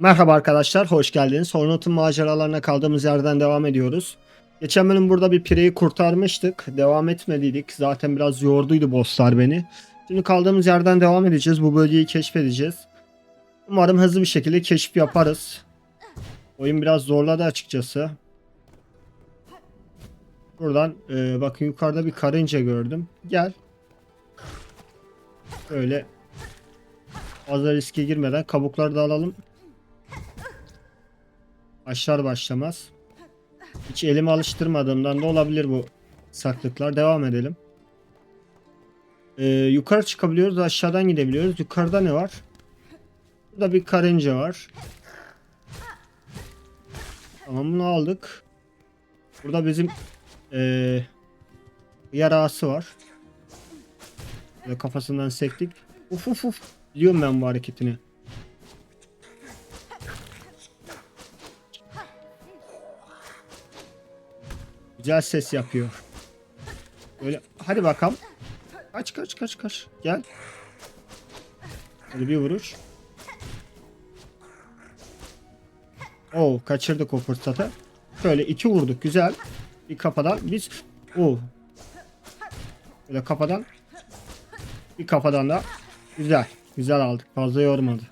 Merhaba arkadaşlar, hoş geldiniz. Hornet'ın maceralarına kaldığımız yerden devam ediyoruz. Geçen bölüm burada bir pireyi kurtarmıştık. Devam etmediydik. Zaten biraz yorduydu bosslar beni. Şimdi kaldığımız yerden devam edeceğiz. Bu bölgeyi keşfedeceğiz. Umarım hızlı bir şekilde keşif yaparız. Oyun biraz zorladı açıkçası. Buradan e, bakın yukarıda bir karınca gördüm. Gel. Böyle fazla riske girmeden kabukları da alalım. Başlar başlamaz. Hiç elimi alıştırmadığımdan da olabilir bu saklıklar. Devam edelim. Ee, yukarı çıkabiliyoruz. Aşağıdan gidebiliyoruz. Yukarıda ne var? Burada bir karınca var. Tamam bunu aldık. Burada bizim ee, yarası var. Böyle kafasından sektik. Uf uf uf. Biliyorum ben bu hareketini. Güzel ses yapıyor. Böyle hadi bakalım. Kaç kaç kaç kaç. Gel. Hadi bir vuruş. Oo kaçırdık o fırsatı. Şöyle iki vurduk güzel. Bir kafadan biz Oo. Böyle kafadan bir kafadan da güzel. Güzel aldık. Fazla yormadı.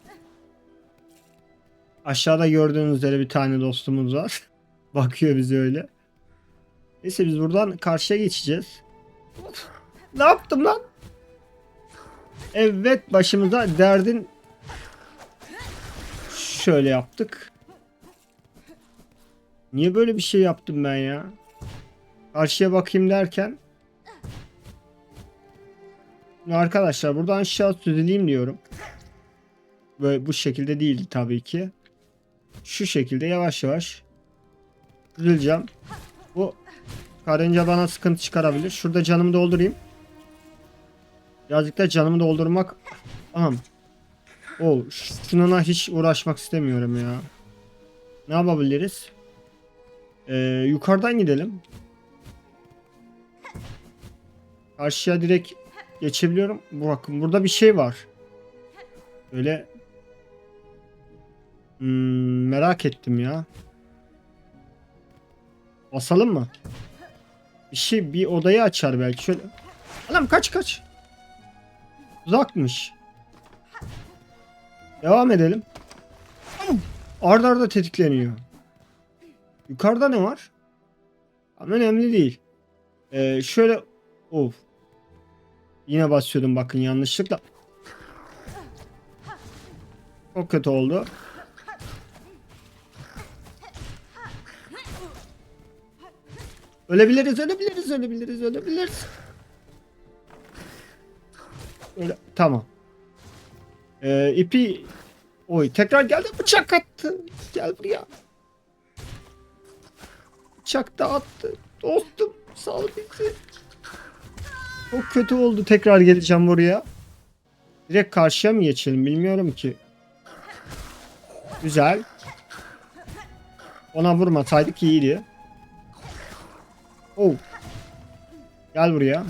Aşağıda gördüğünüz üzere bir tane dostumuz var. Bakıyor bize öyle. Neyse biz buradan karşıya geçeceğiz. Ne yaptım lan? Evet başımıza derdin şöyle yaptık. Niye böyle bir şey yaptım ben ya? Karşıya bakayım derken Arkadaşlar buradan aşağı süzüleyim diyorum. Böyle bu şekilde değil tabii ki. Şu şekilde yavaş yavaş süzüleceğim. Bu Karınca bana sıkıntı çıkarabilir. Şurada canımı doldurayım. Birazcık da canımı doldurmak. Anam. O şununla hiç uğraşmak istemiyorum ya. Ne yapabiliriz? Ee, yukarıdan gidelim. Karşıya direkt geçebiliyorum. Bakın burada bir şey var. Böyle hmm, merak ettim ya. Basalım mı? Bir şey bir odayı açar belki. Şöyle. Anam kaç kaç. Uzakmış. Devam edelim. Arda arda tetikleniyor. Yukarıda ne var? Ama önemli değil. Ee, şöyle of. Yine basıyordum bakın yanlışlıkla. Çok kötü oldu. Ölebiliriz, ölebiliriz, ölebiliriz, ölebiliriz. Öyle, tamam. Ee, ipi Oy tekrar geldi bıçak attı. Gel buraya. Bıçak da attı. Dostum sal bizi. Çok kötü oldu tekrar geleceğim buraya. Direkt karşıya mı geçelim bilmiyorum ki. Güzel. Ona vurmasaydık iyiydi. Oh. Gel buraya.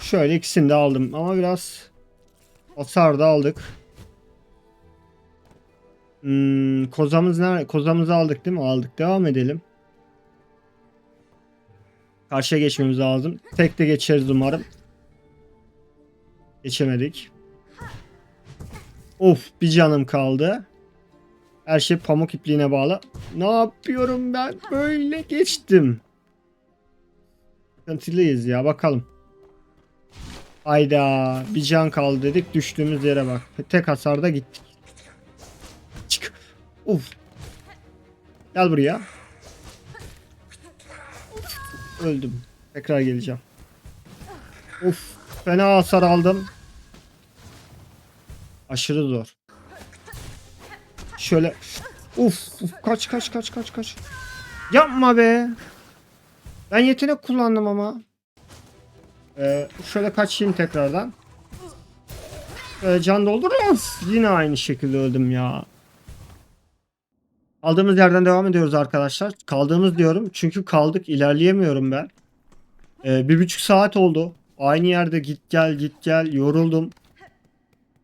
Şöyle ikisini de aldım ama biraz hasar da aldık. Hmm, kozamız nerede? Kozamızı aldık değil mi? Aldık. Devam edelim. Karşıya geçmemiz lazım. Tek de geçeriz umarım. Geçemedik. Of bir canım kaldı. Her şey pamuk ipliğine bağlı. Ne yapıyorum ben? Böyle geçtim. Sıkıntılıyız ya bakalım. Hayda bir can kaldı dedik düştüğümüz yere bak. Tek hasarda gittik. Çık. Uf. Gel buraya. Öldüm. Tekrar geleceğim. Uf. Fena hasar aldım. Aşırı zor. Şöyle. Uf, uf kaç kaç kaç kaç kaç. Yapma be. Ben yetenek kullandım ama. Ee, şöyle kaçayım tekrardan. Ee, can doldur. Yine aynı şekilde öldüm ya. Kaldığımız yerden devam ediyoruz arkadaşlar. Kaldığımız diyorum çünkü kaldık ilerleyemiyorum ben. Ee, bir buçuk saat oldu. Aynı yerde git gel git gel yoruldum.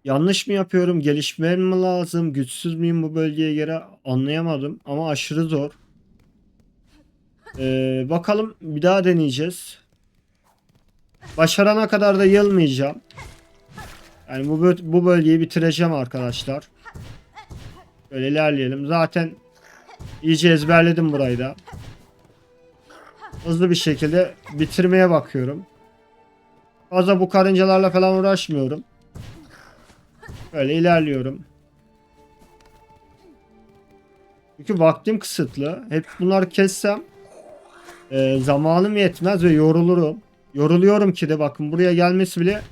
Yanlış mı yapıyorum? Gelişmem mi lazım? Güçsüz müyüm bu bölgeye göre? Anlayamadım ama aşırı zor. Ee, bakalım bir daha deneyeceğiz. Başarana kadar da yılmayacağım. Yani bu, bu bölgeyi bitireceğim arkadaşlar. Böyle ilerleyelim. Zaten iyice ezberledim burayı da. Hızlı bir şekilde bitirmeye bakıyorum. Fazla bu karıncalarla falan uğraşmıyorum. Böyle ilerliyorum. Çünkü vaktim kısıtlı. Hep bunları kessem e, zamanım yetmez ve yorulurum. Yoruluyorum ki de bakın buraya gelmesi bile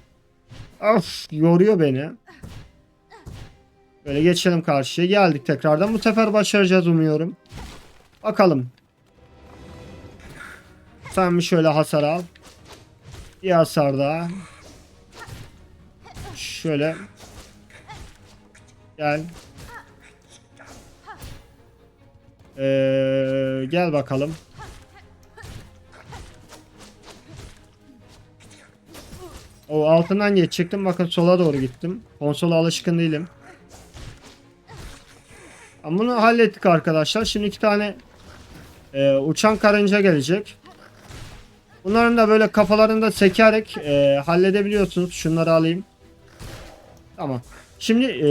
of yoruyor beni. Böyle geçelim karşıya. Geldik tekrardan. Bu sefer başaracağız umuyorum. Bakalım. Sen bir şöyle hasar al. Bir hasar daha. Şöyle. Gel. Ee, gel bakalım. O altından geçecektim. Bakın sola doğru gittim. Konsola alışkın değilim. Ama bunu hallettik arkadaşlar. Şimdi iki tane e, uçan karınca gelecek. Bunların da böyle kafalarında sekerek e, halledebiliyorsunuz. Şunları alayım. Tamam. Şimdi e,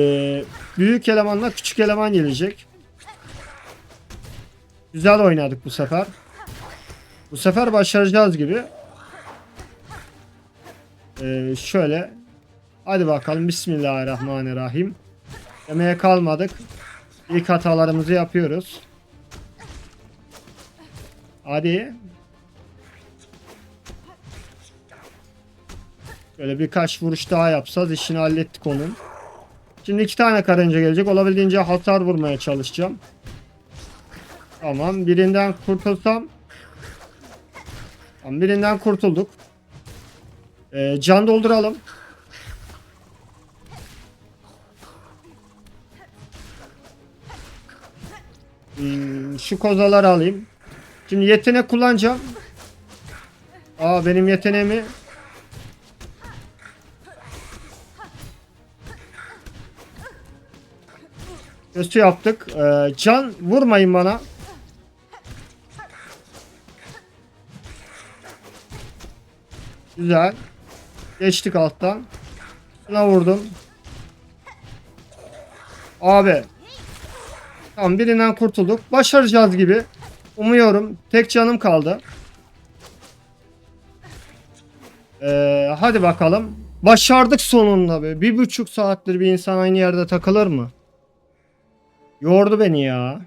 büyük elemanla küçük eleman gelecek. Güzel oynadık bu sefer. Bu sefer başaracağız gibi. E, şöyle. Hadi bakalım. Bismillahirrahmanirrahim. Demeye kalmadık. İlk hatalarımızı yapıyoruz. Hadi. Böyle birkaç vuruş daha yapsaz işini hallettik onun. Şimdi iki tane karınca gelecek. Olabildiğince hasar vurmaya çalışacağım. Tamam. Birinden kurtulsam. Tamam, birinden kurtulduk. Ee, can dolduralım. Hmm, şu kozaları alayım. Şimdi yetenek kullanacağım. Aa benim yeteneğimi Kötü yaptık. Ee, can vurmayın bana. Güzel. Geçtik alttan. Şuna vurdum. Abi. Tamam birinden kurtulduk. Başaracağız gibi. Umuyorum. Tek canım kaldı. Ee, hadi bakalım. Başardık sonunda be. Bir buçuk saattir bir insan aynı yerde takılır mı? Yordu beni ya.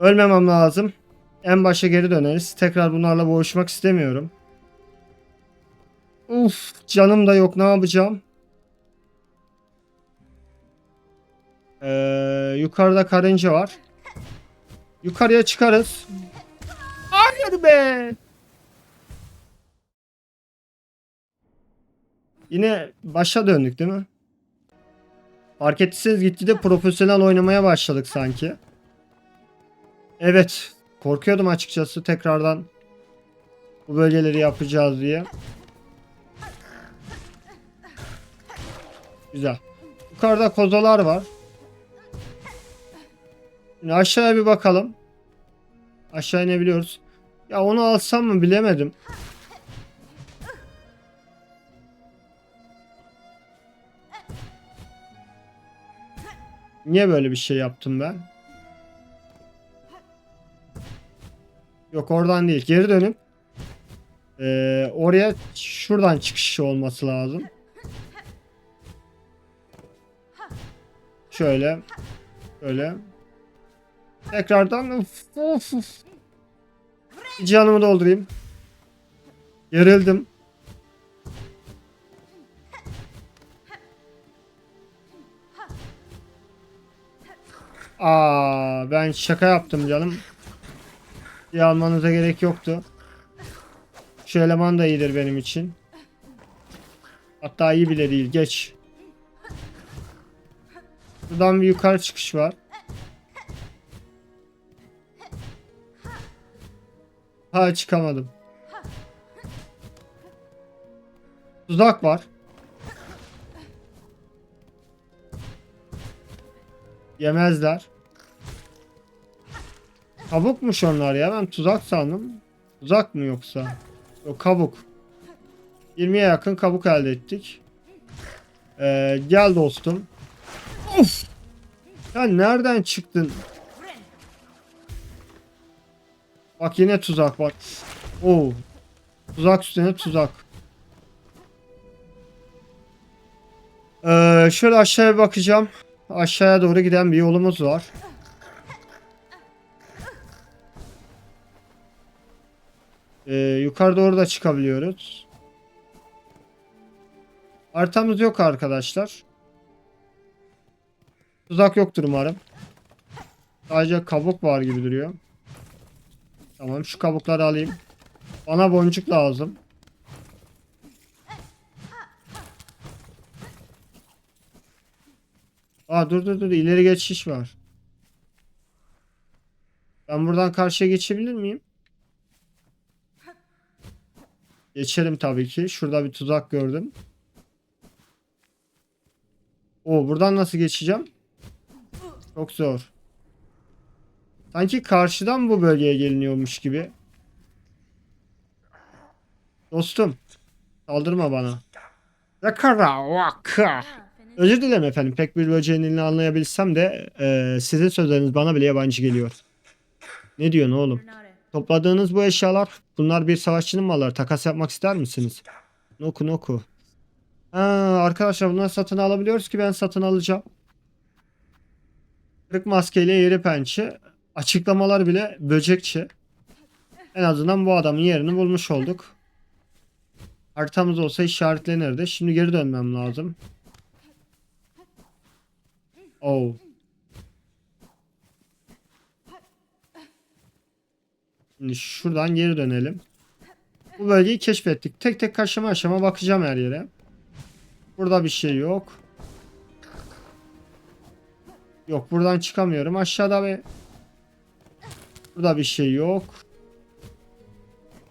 Ölmemem lazım. En başa geri döneriz. Tekrar bunlarla boğuşmak istemiyorum. Uf, canım da yok. Ne yapacağım? Ee, yukarıda karınca var. Yukarıya çıkarız. Hayır be. Yine başa döndük değil mi? Fark ettiyseniz gitgide profesyonel oynamaya başladık sanki. Evet. Korkuyordum açıkçası tekrardan bu bölgeleri yapacağız diye. Güzel. Yukarıda kozalar var. Şimdi aşağıya bir bakalım. Aşağı inebiliyoruz. Ya onu alsam mı bilemedim. Niye böyle bir şey yaptım ben? Yok oradan değil. Geri dönüp eee, oraya şuradan çıkış olması lazım. Şöyle. Şöyle. Tekrardan uf, uf. Bir Canımı doldurayım. Gerildim. Aa, ben şaka yaptım canım. Bir almanıza gerek yoktu. Şu eleman da iyidir benim için. Hatta iyi bile değil. Geç. Buradan bir yukarı çıkış var. Ha çıkamadım. Tuzak var. Yemezler. Kabukmuş onlar ya. Ben tuzak sandım. Tuzak mı yoksa? Yok kabuk. 20'ye yakın kabuk elde ettik. Ee, gel dostum. Of! Sen nereden çıktın? Bak yine tuzak bak. Oo. Tuzak üstüne tuzak. Ee, şöyle aşağıya bakacağım. Aşağıya doğru giden bir yolumuz var. Ee, yukarı doğru da çıkabiliyoruz. Haritamız yok arkadaşlar. Tuzak yoktur umarım. Sadece kabuk var gibi duruyor. Tamam şu kabukları alayım. Bana boncuk lazım. Aa dur dur dur ileri geçiş var. Ben buradan karşıya geçebilir miyim? Geçerim tabii ki. Şurada bir tuzak gördüm. Oo buradan nasıl geçeceğim? Çok zor. Sanki karşıdan bu bölgeye geliniyormuş gibi. Dostum. Saldırma bana. Yakara vaka. Özür dilerim efendim. Pek bir böceğin dilini anlayabilsem de e, sizin sözleriniz bana bile yabancı geliyor. Ne diyorsun oğlum? Topladığınız bu eşyalar bunlar bir savaşçının malları. Takas yapmak ister misiniz? Noku noku. Ha, arkadaşlar bunları satın alabiliyoruz ki ben satın alacağım. Kırık maskeyle yeri pençe. Açıklamalar bile böcekçi. En azından bu adamın yerini bulmuş olduk. Haritamız olsa işaretlenirdi. Şimdi geri dönmem lazım. Oh. Şimdi şuradan geri dönelim. Bu bölgeyi keşfettik. Tek tek aşama aşama bakacağım her yere. Burada bir şey yok. Yok buradan çıkamıyorum. Aşağıda ve Burada bir şey yok.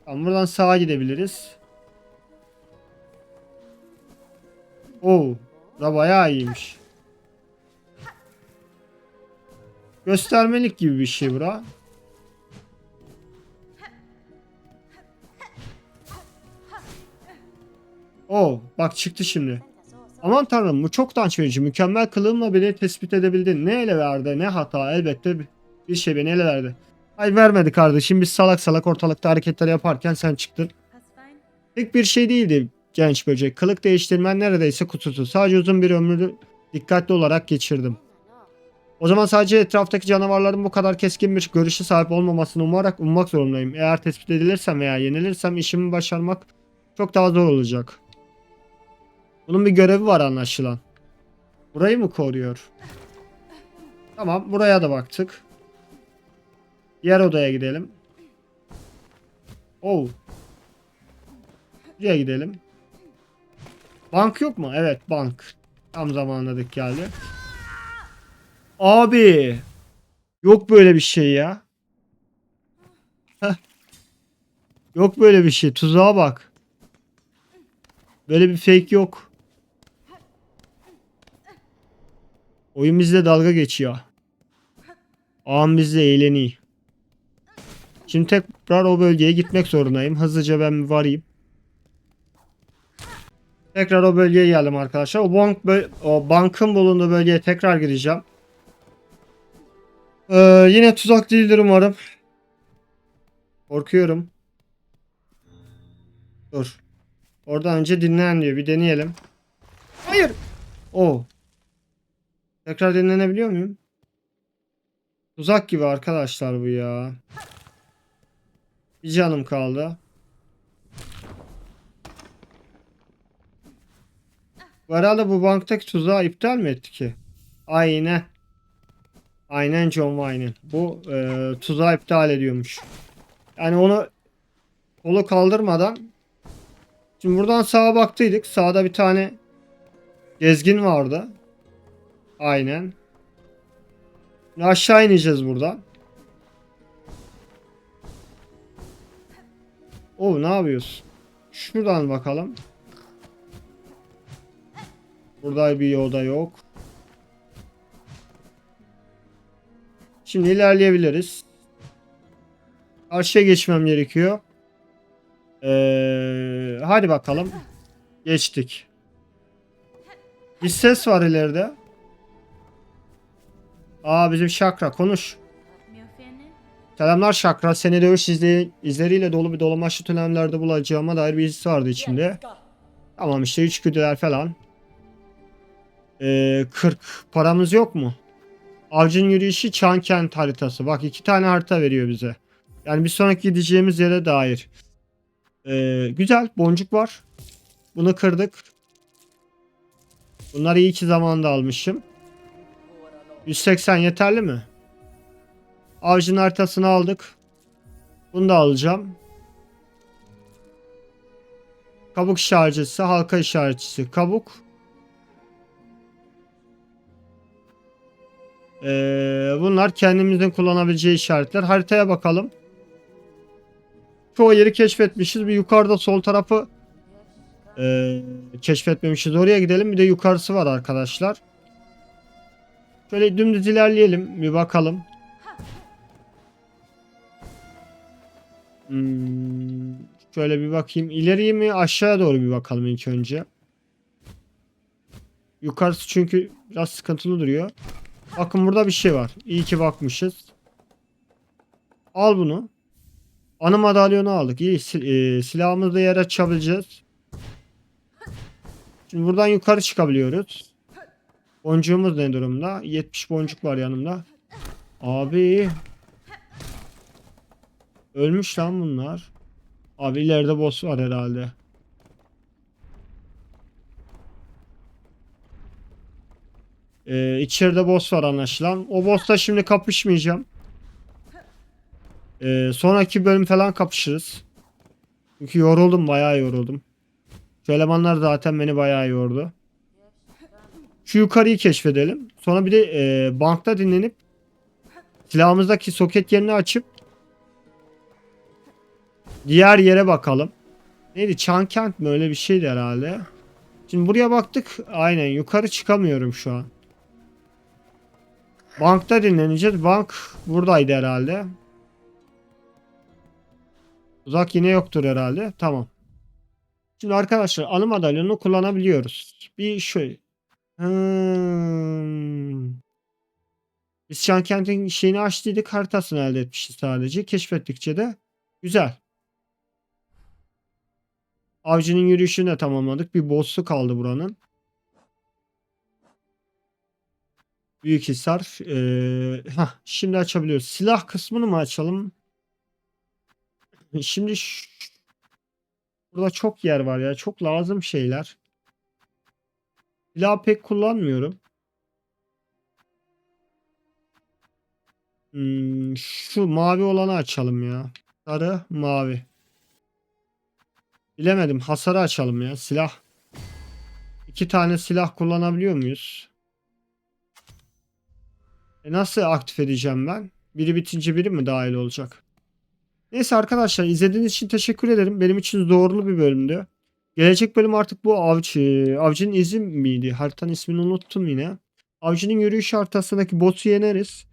Tamam buradan sağa gidebiliriz. Oo, da bayağı iyiymiş. Göstermelik gibi bir şey bura. Oo, bak çıktı şimdi. Aman tanrım bu çok utanç verici. Mükemmel kılığımla beni tespit edebildin. Ne ele verdi ne hata elbette bir- şey beni ele verdi. Ay vermedi kardeşim biz salak salak ortalıkta hareketler yaparken sen çıktın. Pek bir şey değildi genç böcek. Kılık değiştirmen neredeyse kutusu. Sadece uzun bir ömrü dikkatli olarak geçirdim. O zaman sadece etraftaki canavarların bu kadar keskin bir görüşe sahip olmamasını umarak ummak zorundayım. Eğer tespit edilirsem veya yenilirsem işimi başarmak çok daha zor olacak. Bunun bir görevi var anlaşılan. Burayı mı koruyor? Tamam buraya da baktık. Diğer odaya gidelim. Oh. Buraya gidelim. Bank yok mu? Evet bank. Tam zamanında denk geldi. Abi. Yok böyle bir şey ya. Yok böyle bir şey. Tuzağa bak. Böyle bir fake yok. Oyun bizle dalga geçiyor. Ağam bizle eğleniyor. Şimdi tekrar o bölgeye gitmek zorundayım. Hızlıca ben varayım. Tekrar o bölgeye geldim arkadaşlar. O, bank o bankın bulunduğu bölgeye tekrar gireceğim. Ee, yine tuzak değildir umarım. Korkuyorum. Dur. Oradan önce dinlen diyor. Bir deneyelim. Hayır. O. Tekrar dinlenebiliyor muyum? Tuzak gibi arkadaşlar bu ya. Bir canım kaldı. Bu arada bu banktaki tuzağı iptal mi etti ki? Aynen. Aynen John Wayne'in. Bu e, tuzağı iptal ediyormuş. Yani onu kolu kaldırmadan Şimdi buradan sağa baktıydık. Sağda bir tane gezgin vardı. Aynen. Şimdi aşağı ineceğiz buradan. O ne yapıyorsun? Şuradan bakalım. Burada bir oda yok. Şimdi ilerleyebiliriz. Karşıya geçmem gerekiyor. Ee, hadi bakalım. Geçtik. Bir ses var ileride. Aa bizim Şakra konuş. Selamlar Şakra. Seni dövüş izle izleriyle dolu bir dolamaçlı dönemlerde bulacağıma dair bir his vardı içimde. Tamam işte içgüdüler falan. Ee, 40. Paramız yok mu? Avcın yürüyüşü Çankent haritası. Bak iki tane harita veriyor bize. Yani bir sonraki gideceğimiz yere dair. Ee, güzel. Boncuk var. Bunu kırdık. Bunları iyi ki zamanında almışım. 180 yeterli mi? Avcın haritasını aldık. Bunu da alacağım. Kabuk işaretçisi, halka işaretçisi. Kabuk. Ee, bunlar kendimizin kullanabileceği işaretler. Haritaya bakalım. Çoğu yeri keşfetmişiz. Bir yukarıda sol tarafı ee, keşfetmemişiz. Oraya gidelim. Bir de yukarısı var arkadaşlar. Şöyle dümdüz ilerleyelim. Bir bakalım. Hmm, şöyle bir bakayım. İleriye mi aşağıya doğru bir bakalım ilk önce. Yukarısı çünkü biraz sıkıntılı duruyor. Bakın burada bir şey var. İyi ki bakmışız. Al bunu. Anı madalyonu aldık. İyi. Sil e, silahımızı da yere açabileceğiz. Şimdi buradan yukarı çıkabiliyoruz. Boncuğumuz ne durumda? 70 boncuk var yanımda. Abi. Ölmüş lan bunlar. Abi ileride boss var herhalde. Ee, içeride boss var anlaşılan. O boss'la şimdi kapışmayacağım. Ee, sonraki bölüm falan kapışırız. Çünkü yoruldum bayağı yoruldum. Şu elemanlar zaten beni bayağı yordu. Şu yukarıyı keşfedelim. Sonra bir de e, bankta dinlenip silahımızdaki soket yerini açıp diğer yere bakalım. Neydi? Çankent mi? Öyle bir şeydi herhalde. Şimdi buraya baktık. Aynen. Yukarı çıkamıyorum şu an. Bankta dinleneceğiz. Bank buradaydı herhalde. Uzak yine yoktur herhalde. Tamam. Şimdi arkadaşlar anı madalyonunu kullanabiliyoruz. Bir şöyle. Hmm. Biz Çankent'in şeyini açtıydık. Haritasını elde etmişiz sadece. Keşfettikçe de güzel. Avcının yürüyüşünü de tamamladık. Bir boss'u kaldı buranın. Büyükhisar. Ee, hah, şimdi açabiliyoruz. Silah kısmını mı açalım? Şimdi burada çok yer var ya. Çok lazım şeyler. Silah pek kullanmıyorum. Hmm, şu mavi olanı açalım ya. Sarı, mavi. Bilemedim. Hasarı açalım ya. Silah. İki tane silah kullanabiliyor muyuz? E nasıl aktif edeceğim ben? Biri bitince biri mi dahil olacak? Neyse arkadaşlar izlediğiniz için teşekkür ederim. Benim için zorlu bir bölümdü. Gelecek bölüm artık bu avcı. Avcının izi miydi? Haritanın ismini unuttum yine. Avcının yürüyüş haritasındaki boss'u yeneriz.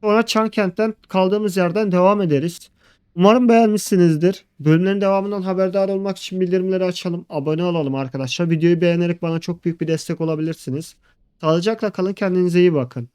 Sonra Çankent'ten kaldığımız yerden devam ederiz. Umarım beğenmişsinizdir. Bölümlerin devamından haberdar olmak için bildirimleri açalım. Abone olalım arkadaşlar. Videoyu beğenerek bana çok büyük bir destek olabilirsiniz. Sağlıcakla kalın kendinize iyi bakın.